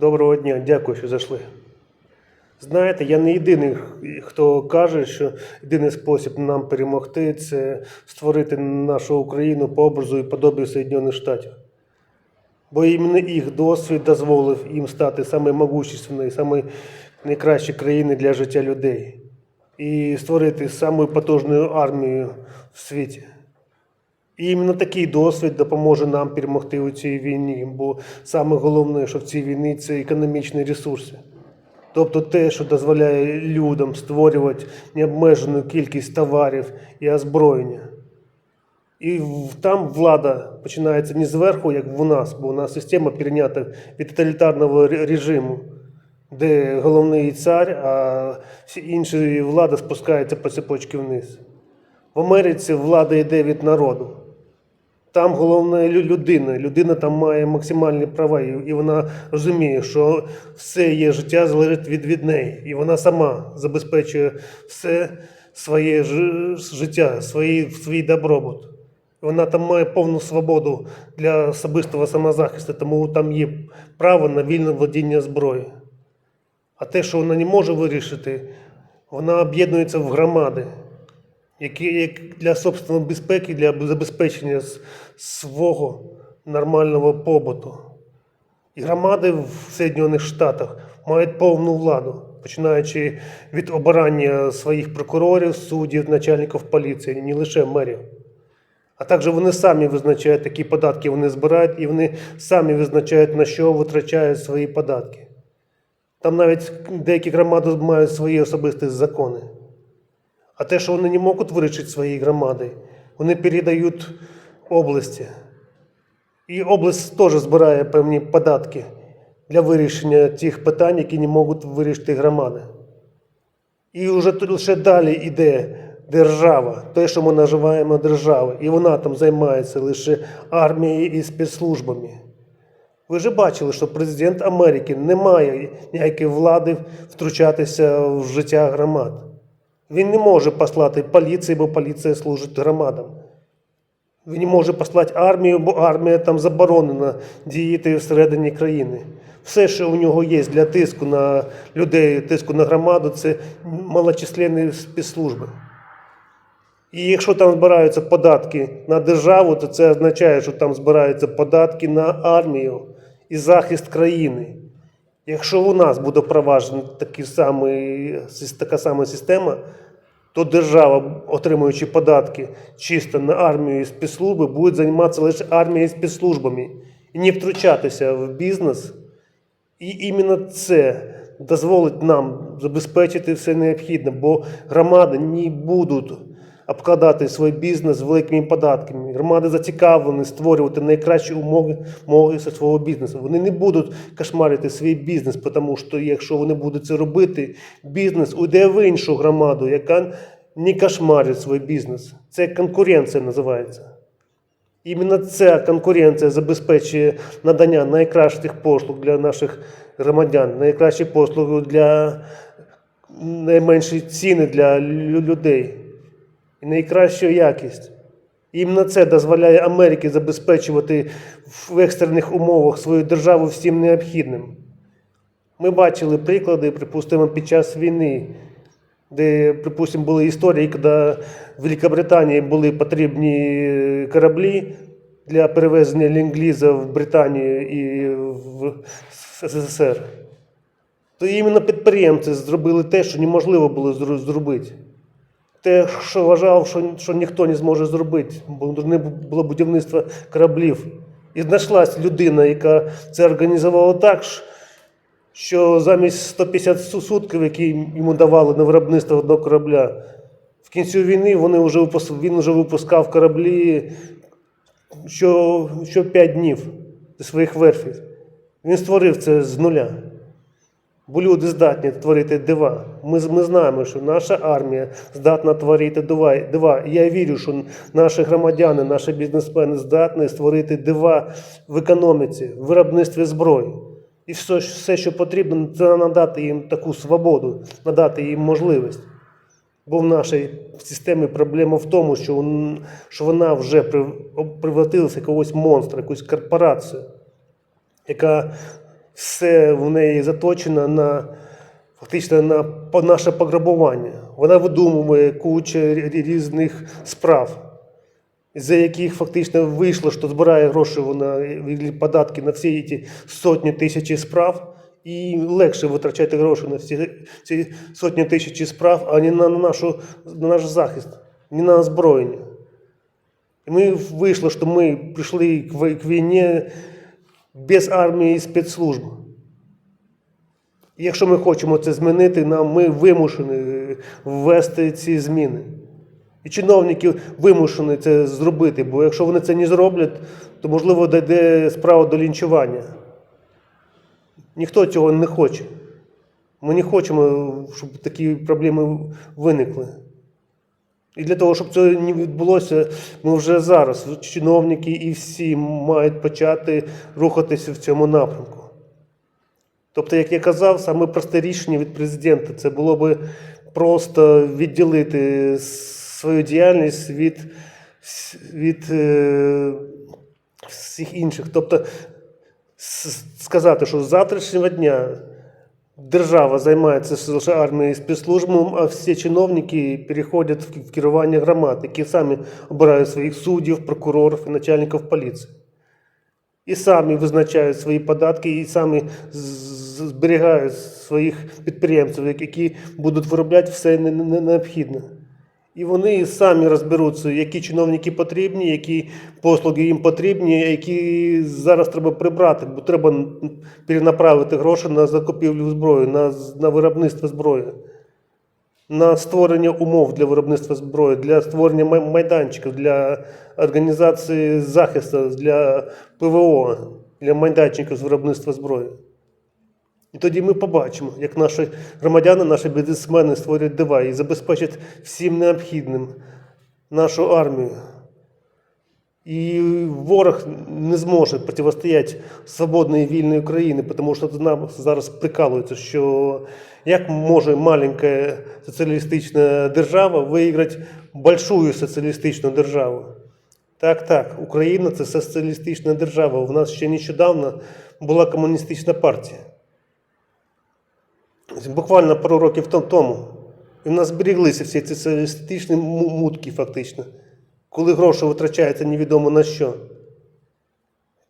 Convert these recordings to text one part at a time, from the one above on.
Доброго дня, дякую, що зайшли. Знаєте, я не єдиний, хто каже, що єдиний спосіб нам перемогти це створити нашу Україну по образу і подобію Соєднаних Штатів. Бо іменно їх досвід дозволив їм стати саме могущественною, саме найкращою країною для життя людей і створити саму потужну армію в світі. І іменно такий досвід допоможе нам перемогти у цій війні, бо саме головне, що в цій війні це економічні ресурси. Тобто те, що дозволяє людям створювати необмежену кількість товарів і озброєння. І там влада починається не зверху, як в нас, бо у нас система перейнята від тоталітарного режиму, де головний цар, а всі інші влада спускається по цепочці вниз. В Америці влада йде від народу. Там головне людина. Людина там має максимальні права, і вона розуміє, що все її життя залежить від, від неї. І вона сама забезпечує все своє життя, свій, свій добробут. Вона там має повну свободу для особистого самозахисту, тому там є право на вільне владіння зброєю. А те, що вона не може вирішити, вона об'єднується в громади які як для собственної безпеки, для забезпечення свого нормального побуту. І громади в Соєднаних Штатах мають повну владу, починаючи від обирання своїх прокурорів, суддів, начальників поліції, не лише мерів. А також вони самі визначають, які податки вони збирають, і вони самі визначають, на що витрачають свої податки. Там навіть деякі громади мають свої особисті закони. А те, що вони не можуть вирішити свої громади, вони передають області. І область теж збирає певні податки для вирішення тих питань, які не можуть вирішити громади. І вже лише далі йде держава, те, що ми називаємо державою, і вона там займається лише армією і спецслужбами. Ви ж бачили, що президент Америки не має ніякої влади втручатися в життя громад. Він не може послати поліції, бо поліція служить громадам. Він не може послати армію, бо армія там заборонена діяти всередині країни. Все, що у нього є для тиску на людей, тиску на громаду, це малочисленні спецслужби. І якщо там збираються податки на державу, то це означає, що там збираються податки на армію і захист країни. Якщо у нас буде впроваджена такий самий, сис- така сама система, то держава, отримуючи податки чисто на армію і спецслужби, буде займатися лише армією і спецслужбами і не втручатися в бізнес. І іменно це дозволить нам забезпечити все необхідне, бо громади не будуть обкладати свій бізнес великими податками. Громади зацікавлені створювати найкращі умови, для свого бізнесу. Вони не будуть кошмарити свій бізнес, тому що якщо вони будуть це робити, бізнес уйде в іншу громаду, яка не кошмарить свій бізнес. Це конкуренція називається. Іменно ця конкуренція забезпечує надання найкращих послуг для наших громадян, найкращі послуги для найменші ціни для людей і найкращу якість. Іменно це дозволяє Америці забезпечувати в екстрених умовах свою державу всім необхідним. Ми бачили приклади, припустимо, під час війни, де, припустимо, були історії, коли Великобританії були потрібні кораблі для перевезення лінгліза в Британію і в СССР. То іменно підприємці зробили те, що неможливо було зробити. Те, що вважав, що, що ніхто не зможе зробити, бо не було будівництва кораблів. І знайшлась людина, яка це організувала так, що- замість 150 су- сутків, які йому давали на виробництво одного корабля, в кінці війни вони вже він вже випускав кораблі що, що 5 днів зі своїх верфів. Він створив це з нуля. Бо люди здатні творити дива. Ми, ми знаємо, що наша армія здатна творити дива. дива. Я вірю, що наші громадяни, наші бізнесмени здатні створити дива в економіці, в виробництві зброї. І все, все, що потрібно, це надати їм таку свободу, надати їм можливість. Бо в нашій системі проблема в тому, що, що вона вже превратилася в якогось монстра, якусь корпорацію, яка все в неї заточено на фактично на наше пограбування. Вона видумує кучу різних справ, за яких фактично вийшло, що збирає гроші вона податки на всі ці сотні тисяч справ. І легше витрачати гроші на всі ці сотні тисяч справ, а не на, нашу, на наш захист, не на озброєння. І ми вийшло, що ми прийшли к війні без армії і спецслужб. Якщо ми хочемо це змінити, нам ми вимушені ввести ці зміни. І чиновники вимушені це зробити, бо якщо вони це не зроблять, то можливо дійде справа до лінчування. Ніхто цього не хоче. Ми не хочемо, щоб такі проблеми виникли. І для того, щоб це не відбулося, ми вже зараз, чиновники і всі мають почати рухатися в цьому напрямку. Тобто, як я казав, саме просте рішення від президента це було би просто відділити свою діяльність від, від е, всіх інших. Тобто сказати, що з завтрашнього дня держава займається лише армією і спецслужбами, а всі чиновники переходять в керування громад, які самі обирають своїх суддів, прокурорів і начальників поліції. І самі визначають свої податки, і самі зберігають своїх підприємців, які будуть виробляти все не- не- необхідне. І вони самі розберуться, які чиновники потрібні, які послуги їм потрібні, які зараз треба прибрати, бо треба перенаправити гроші на закупівлю зброї, на, на виробництво зброї, на створення умов для виробництва зброї, для створення майданчиків, для організації захисту, для ПВО, для майданчиків з виробництва зброї. І тоді ми побачимо, як наші громадяни, наші бізнесмени створять дива і забезпечать всім необхідним нашу армію. І ворог не зможе протистояти свободної вільної Україні, тому що нам зараз прикалується, що як може маленька соціалістична держава виграти большую соціалістичну державу. Так, так, Україна це соціалістична держава. У нас ще нещодавно була комуністична партія. Буквально пару років тому. І в нас зберіглися всі ці соціалістичні мутки, фактично. Коли гроші витрачаються невідомо на що.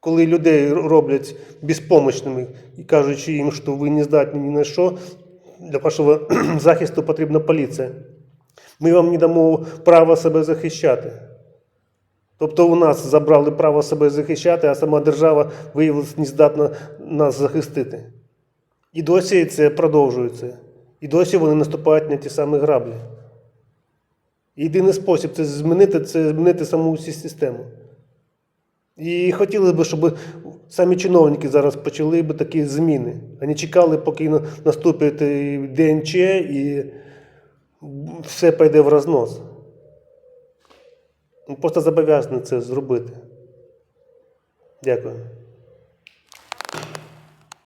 Коли людей роблять безпомощними і кажучи їм, що ви не здатні ні на що, для вашого захисту потрібна поліція. Ми вам не дамо права себе захищати. Тобто у нас забрали право себе захищати, а сама держава виявилася не здатна нас захистити. І досі це продовжується. І досі вони наступають на ті самі граблі. Єдиний спосіб це змінити це змінити саму систему. І хотілося б, щоб самі чиновники зараз почали б такі зміни, а не чекали, поки наступить е, ДНЧ і все піде в рознос. Ми просто зобов'язані це зробити. Дякую.